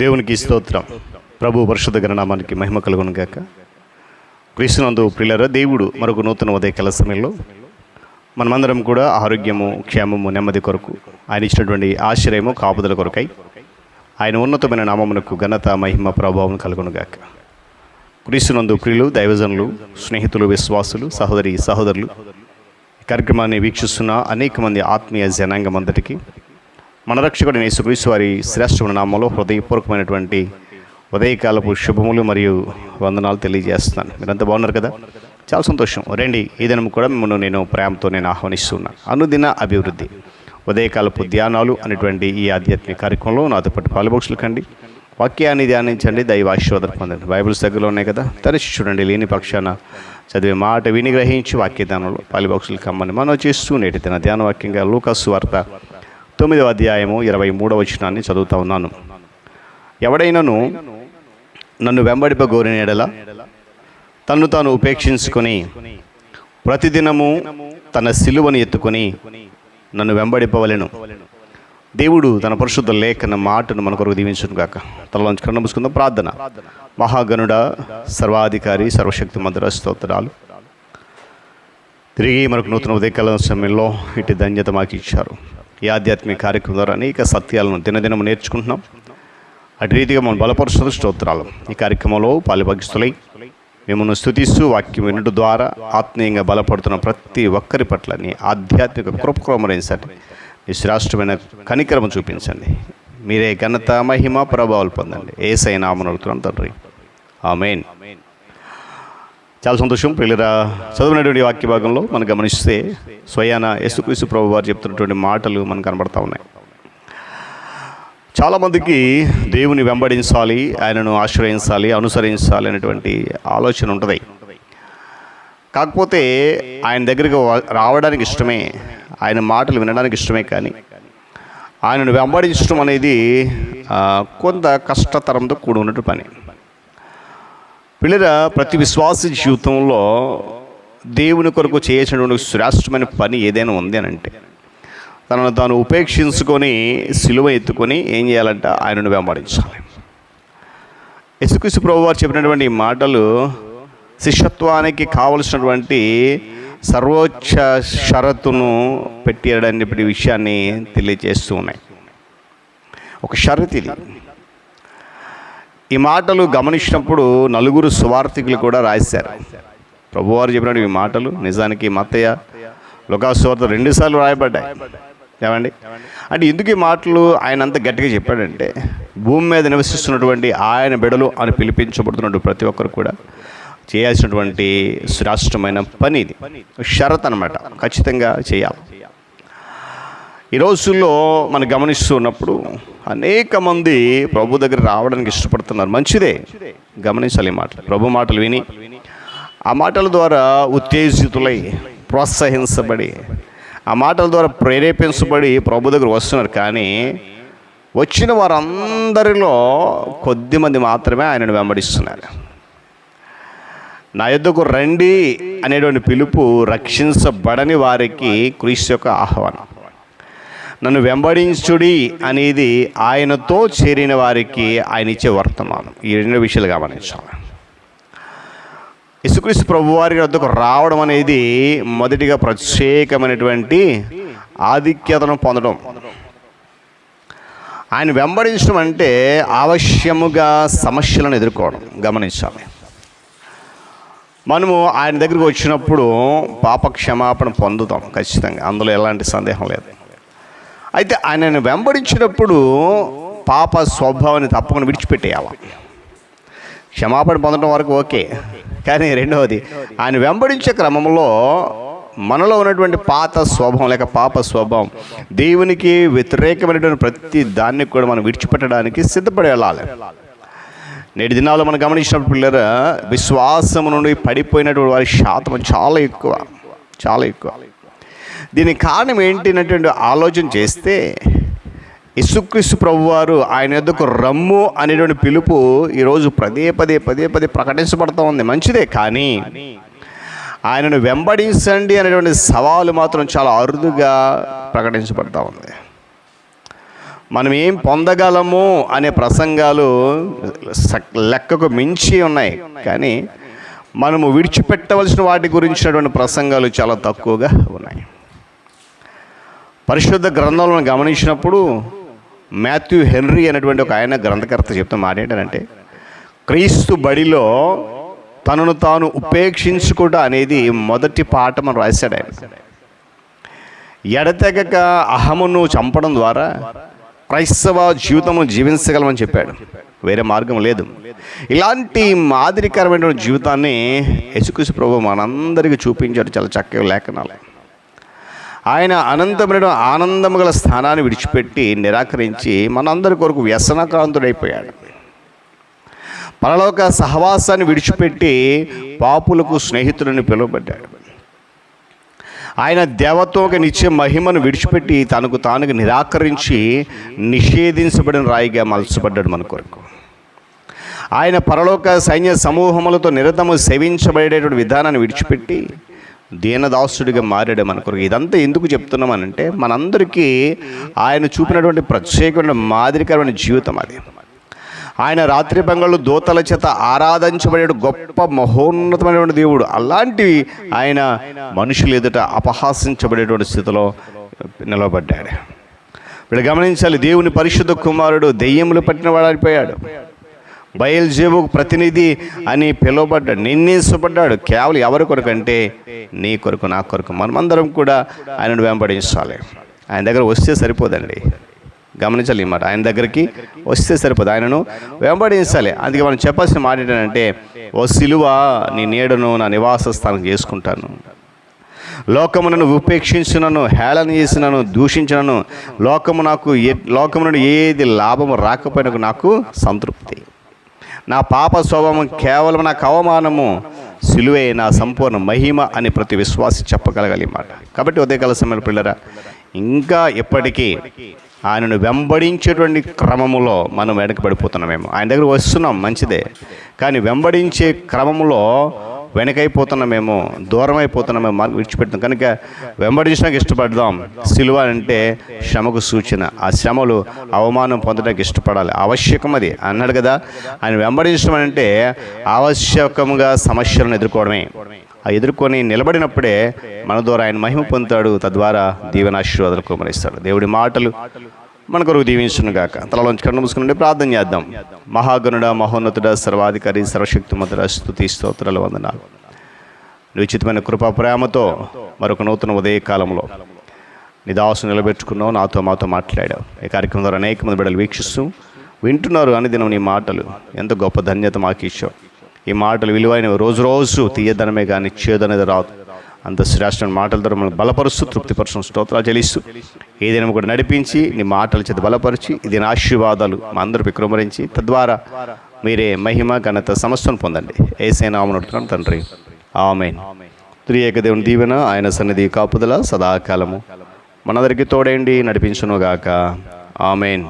దేవునికి స్తోత్రం. ప్రభు పరిశుద్ధ గణనామానికి మహిమ కలుగును గాక. క్రీస్తునందు ప్రిలర దేవుడు మరొక నూతన ఉదయకాల సమయంలో మనమందరం కూడా ఆరోగ్యము క్షేమము నెమ్మది కొరకు ఆయన ఇచ్చినటువంటి ఆశ్రయము కాపుదల కొరకై ఆయన ఉన్నతమైన నామమునకు ఘనత మహిమ ప్రభావం కలుగును గాక. క్రీస్తునందు ప్రియులు దైవజనులు స్నేహితులు విశ్వాసులు సహోదరి సహోదరులు కార్యక్రమాన్ని వీక్షిస్తున్న అనేక మంది ఆత్మీయ జనాంగం అందరికీ మన రక్షకుడిని యేసుక్రీస్తు వారి శ్రేష్టమైన నామంలో హృదయపూర్వకమైనటువంటి ఉదయకాలపు శుభములు మరియు వందనాలు తెలియజేస్తున్నాను. మీరంతా బాగున్నారు కదా? చాలా సంతోషం. రండి ఈ దినం కూడా మిమ్మల్ని నేను ప్రేమతో నేను ఆహ్వానిస్తున్నాను అనుదిన అభివృద్ధి ఉదయకాలపు ధ్యానాలు అనేటువంటి ఈ ఆధ్యాత్మిక కార్యక్రమంలో నాతో పాటు పాలుబోక్షలు కండి. వాక్యాన్ని ధ్యానించండి దైవ ఆశీర్వాదం పొందండి. బైబిల్స్ దగ్గరలో ఉన్నాయి కదా? తరచి చూడండి లేని పక్షాన చదివే మాట విని గ్రహించి వాక్య ధ్యానంలో పాలిబాక్సులు కమ్మని మనం చేస్తూ నేటి దిన ధ్యాన వాక్యంగా లూకస్ వార్త తొమ్మిదవ అధ్యాయము ఇరవై మూడవ వచనాన్ని చదువుతా ఉన్నాను. ఎవడైనను నన్ను వెంబడిపగోరిన ఎడల తన్ను తాను ఉపేక్షించుకొని ప్రతిదినము తన సిలువను ఎత్తుకొని నన్ను వెంబడిపవలెను. దేవుడు తన పరిశుద్ధ లేఖన మాటను మన కొరకు దీవించును కాక తలలోంచి కన్ను మూసుకుందాం. ప్రార్థన. మహాగణుడ సర్వాధికారి సర్వశక్తి మంత్ర స్తోత్రాలు. తిరిగి మనకు నూతన ఉదయకాల సమయంలో ఇటు ధన్యత మాకు ఇచ్చారు ఈ ఆధ్యాత్మిక కార్యక్రమం ద్వారా అనేక సత్యాలను దినదినం నేర్చుకుంటున్నాం. అటు రీతిగా మనం బలపరుస్తున్న స్తోత్రాలు ఈ కార్యక్రమంలో పాలుభాగిస్తులై మిమ్మల్ని స్థుతిస్తూ వాక్యం వినడం ద్వారా ఆత్మీయంగా బలపడుతున్న ప్రతి ఒక్కరి పట్ల నీ ఆధ్యాత్మిక కృపక్రమరించండి నీ శ్రేష్టమైన కనికరము చూపించండి. మీరే ఘనత మహిమ ప్రభావాలు పొందండి. ఏసైనా అమనడుతున్నాం తండ్రి. ఆమెన్. చాలా సంతోషం ప్రియులరా. చదివినటువంటి వాక్య భాగంలో మనం గమనిస్తే స్వయాన యేసుక్రీస్తు ప్రభు వారు చెప్తున్నటువంటి మాటలు మనకు కనబడతా ఉన్నాయి. చాలామందికి దేవుని వెంబడించాలి ఆయనను ఆశ్రయించాలి అనుసరించాలి అనేటువంటి ఆలోచన ఉంటుంది. కాకపోతే ఆయన దగ్గరికి రావడానికి ఇష్టమే ఆయన మాటలు వినడానికి ఇష్టమే కానీ ఆయనను వెంబడించడం అనేది కొంత కష్టతరంతో కూడి ఉన్నటువంటి పని. పిల్లల ప్రతి విశ్వాస జీవితంలో దేవుని కొరకు చేసినటువంటి శ్రేష్టమైన పని ఏదైనా ఉంది అని అంటే తనను తాను ఉపేక్షించుకొని సిలువ ఎత్తుకొని ఏం చేయాలంట ఆయనను వెంబడించాలి. యశుక్రీస్తు ప్రభు వారు చెప్పినటువంటి మాటలు శిష్యత్వానికి కావలసినటువంటి సర్వోచ్చ షరతును పెట్టేయడానికి విషయాన్ని తెలియజేస్తూ ఉన్నాయి. ఒక షరత్ ఇది. ఈ మాటలు గమనించినప్పుడు నలుగురు సువార్థికులు కూడా రాశారు. ప్రభువారు చెప్పినట్టు ఈ మాటలు నిజానికి మత్తయ్య లుకాసువార్త రెండుసార్లు రాయబడ్డాయి. ఏమండి? అంటే ఎందుకు ఈ మాటలు ఆయన అంత గట్టిగా చెప్పాడంటే భూమి మీద నివసిస్తున్నటువంటి ఆయన బిడలు అని పిలిపించబడుతున్నటువంటి ప్రతి ఒక్కరు కూడా చేయాల్సినటువంటి శ్రేష్టమైన పని ఇది. షరత్ అనమాట ఖచ్చితంగా చేయాలి. ఈ రోజుల్లో మనం గమనిస్తూ ఉన్నప్పుడు అనేక మంది ప్రభు దగ్గర రావడానికి ఇష్టపడుతున్నారు. మంచిదే. గమనించాలి ఈ మాటలు. ప్రభు మాటలు విని ఆ మాటల ద్వారా ఉత్తేజితులై ప్రోత్సహించబడి ఆ మాటల ద్వారా ప్రేరేపించబడి ప్రభు దగ్గర వస్తున్నారు. కానీ వచ్చిన వారందరిలో కొద్దిమంది మాత్రమే ఆయనను వెంబడిస్తున్నారు. నా యుద్ధకు రండి అనేటువంటి పిలుపు రక్షించబడని వారికి క్రీస్తు యొక్క ఆహ్వానం. నన్ను వెంబడించుడి అనేది ఆయనతో చేరిన వారికి ఆయన ఇచ్చే వర్తమానం. ఈ రెండు విషయాలు గమనించాలి. యేసుక్రీస్తు ప్రభువారి వద్దకు రావడం అనేది మొదటిగా ప్రత్యేకమైనటువంటి ఆధిక్యతను పొందడం. ఆయన వెంబడించడం అంటే ఆవశ్యముగా సమస్యలను ఎదుర్కోవడం. గమనించాలి. మనము ఆయన దగ్గరికి వచ్చినప్పుడు పాప క్షమాపణ పొందుతాం ఖచ్చితంగా. అందులో ఎలాంటి సందేహం లేదు. అయితే ఆయనను వెంబడించినప్పుడు పాప స్వభావాన్ని తప్పకుండా విడిచిపెట్టేయాలి. క్షమాపణ పొందడం వరకు ఓకే. కానీ రెండవది ఆయన వెంబడించే క్రమంలో మనలో ఉన్నటువంటి పాత స్వభావం లేక పాప స్వభావం దేవునికి వ్యతిరేకమైనటువంటి ప్రతి దాన్ని కూడా మనం విడిచిపెట్టడానికి సిద్ధపడి వెళ్ళాలి. నేటి దినాల్లో మనం గమనించినప్పుడు పిల్లరా విశ్వాసం నుండి పడిపోయినటువంటి వారి శాతం చాలా ఎక్కువ చాలా ఎక్కువ. దీనికి కారణం ఏంటి అన్నటువంటి ఆలోచన చేస్తే యేసుక్రీస్తు ప్రభువారు ఆయన యొద్దకు రమ్ము అనేటువంటి పిలుపు ఈరోజు పదే పదే పదే పదే ప్రకటించబడుతూ ఉంది. మంచిదే కానీ ఆయనను వెంబడించండి అనేటువంటి సవాలు మాత్రం చాలా అరుదుగా ప్రకటించబడతా ఉంది. మనం ఏం పొందగలము అనే ప్రసంగాలు లెక్కకు మించి ఉన్నాయి కానీ మనము విడిచిపెట్టవలసిన వాటి గురించినటువంటి ప్రసంగాలు చాలా తక్కువగా ఉన్నాయి. పరిశుద్ధ గ్రంథాలను గమనించినప్పుడు మాథ్యూ హెన్రీ అనేటువంటి ఒక ఆయన గ్రంథకర్త చెప్తే మాట క్రీస్తు బడిలో తనను తాను ఉపేక్షించుకోట అనేది మొదటి పాఠం అని రాశాడు ఆయన. ఎడతెగక అహమును చంపడం ద్వారా క్రైస్తవ జీవితము జీవించగలమని చెప్పాడు. వేరే మార్గం లేదు. ఇలాంటి మాదిరికరమైనటువంటి జీవితాన్ని యశుకృష్ణ ప్రభు మనందరికీ చూపించాడు. చాలా చక్కగా లేఖనాలు. ఆయన అనంతమైన ఆనందము గల స్థానాన్ని విడిచిపెట్టి నిరాకరించి మనందరి కొరకు వ్యసనకాంతుడైపోయాడు పరలోక సహవాసాన్ని విడిచిపెట్టి పాపులకు స్నేహితుడిని పిలువబడ్డాడు. ఆయన దేవత్వక నిత్య మహిమను విడిచిపెట్టి తనకు తానుకు నిరాకరించి నిషేధించబడిన రాయిగా మలచబడ్డాడు మన కొరకు. ఆయన పరలోక సైన్య సమూహములతో నిరతము సేవించబడేటువంటి విధానాన్ని విడిచిపెట్టి దీనదాసుడిగా మారాడు మన కొరకు. ఇదంతా ఎందుకు చెప్తున్నామనంటే మనందరికీ ఆయన చూపినటువంటి ప్రత్యేకమైన మాదిరికరమైన జీవితం అది. ఆయన రాత్రి పంగళ్ళు దూతల చేత ఆరాధించబడే గొప్ప మహోన్నతమైనటువంటి దేవుడు. అలాంటివి ఆయన మనుషులు ఎదుట అపహాసించబడేటువంటి స్థితిలో నిలబడ్డాడు. వీళ్ళు గమనించాలి దేవుని పరిశుద్ధ కుమారుడు దెయ్యములు పట్టిన అయిపోయాడు. బయల్జేబుకు ప్రతినిధి అని పిలువబడ్డాడు నిర్ణయించబడ్డాడు కేవలం ఎవరి కొరకు అంటే నీ కొరకు నా కొరకు. మనమందరం కూడా ఆయనను వెంబడించాలి. ఆయన దగ్గర వస్తే సరిపోదండి. గమనించాలి ఈ మాట. ఆయన దగ్గరికి వస్తే సరిపోదు. ఆయనను వెంబడించాలి. అందుకే మనం చెప్పాల్సిన మాట ఏంటంటే ఓ సిలువ నీ నీడను నా నివాస స్థానం చేసుకుంటాను. లోకమునను ఉపేక్షించినను హేళన చేసినను దూషించినను లోకము నాకు ఏ లోకము నుండి ఏది లాభము రాకపోయినకు నాకు సంతృప్తి. నా పాప స్వభావం కేవలం నాకు అవమానము సిలువే నా సంపూర్ణ మహిమ అని ప్రతి విశ్వాసి చెప్పగలగాలి మాట. కాబట్టి ఉదయకాల సమయంలో పిల్లరా ఇంకా ఎప్పటికీ ఆయనను వెంబడించేటువంటి క్రమములో మనం వెనకబడిపోతున్నామేమో. ఆయన దగ్గర వస్తున్నాం మంచిదే. కానీ వెంబడించే క్రమంలో వెనకైపోతున్నామేమో దూరం అయిపోతున్నామేమో మార్గం విడిచిపెట్టాం. కనుక వెంబడించడానికి ఇష్టపడదాం. సిలువ అంటే శ్రమకు సూచన. ఆ శ్రమలు అవమానం పొందడానికి ఇష్టపడాలి. ఆవశ్యకం అది. అన్నాడు కదా. ఆయన వెంబడించడం అంటే ఆవశ్యకముగా సమస్యలను ఎదుర్కోవడమే. ఆ ఎదుర్కొని నిలబడినప్పుడే మన ద్వారా ఆయన మహిమ పొందుతాడు. తద్వారా దీవెన ఆశీర్వాదాలు కుమరిస్తాడు. దేవుడి మాటలు మన కొరకు దీవించును గాక. తలలోంచి కన్ను మూసుకుని ప్రార్థన చేద్దాం. మహాగణుడ మహోన్నతుడ సర్వాధికారి సర్వశక్తిమంతుడ స్థుతి స్తోత్రాలు వందనాలు. నిశ్చితమైన కృపా ప్రేమతో మరొక నూతన ఉదయకాలంలో నిదాసు నిలబెట్టుకున్నావు నాతో మాతో మాట్లాడావు. ఈ కార్యక్రమం ద్వారా అనేక మంది బిడ్డలు వీక్షిస్తూ వింటున్నారు అని దినం నీ మాటలు. ఎంత గొప్ప ధన్యత మాకు ఇచ్చావు. ఈ మాటలు విలువైనవి రోజు రోజు తీయదనమే కానీ చేదనేది రాదు. అంత శ్రేష్టమైన మాటల ద్వారా మనం బలపరుస్తూ తృప్తిపరచడం స్తోత్రాలు చెల్లిస్తూ ఏదైనా కూడా నడిపించి నీ మాటల చేత బలపరిచి ఇది నా ఆశీర్వాదాలు మా అందరూ విక్రమరించి తద్వారా మీరే మహిమ ఘనత సమస్యను పొందండి. ఏసైనా ఆమెను తండ్రి. ఆమెన్. త్రియేక దేవుని దీవెన ఆయన సన్నిధి కాపుదల సదాకాలము. మనందరికీ తోడేండి నడిపించునుగాక. ఆమెన్.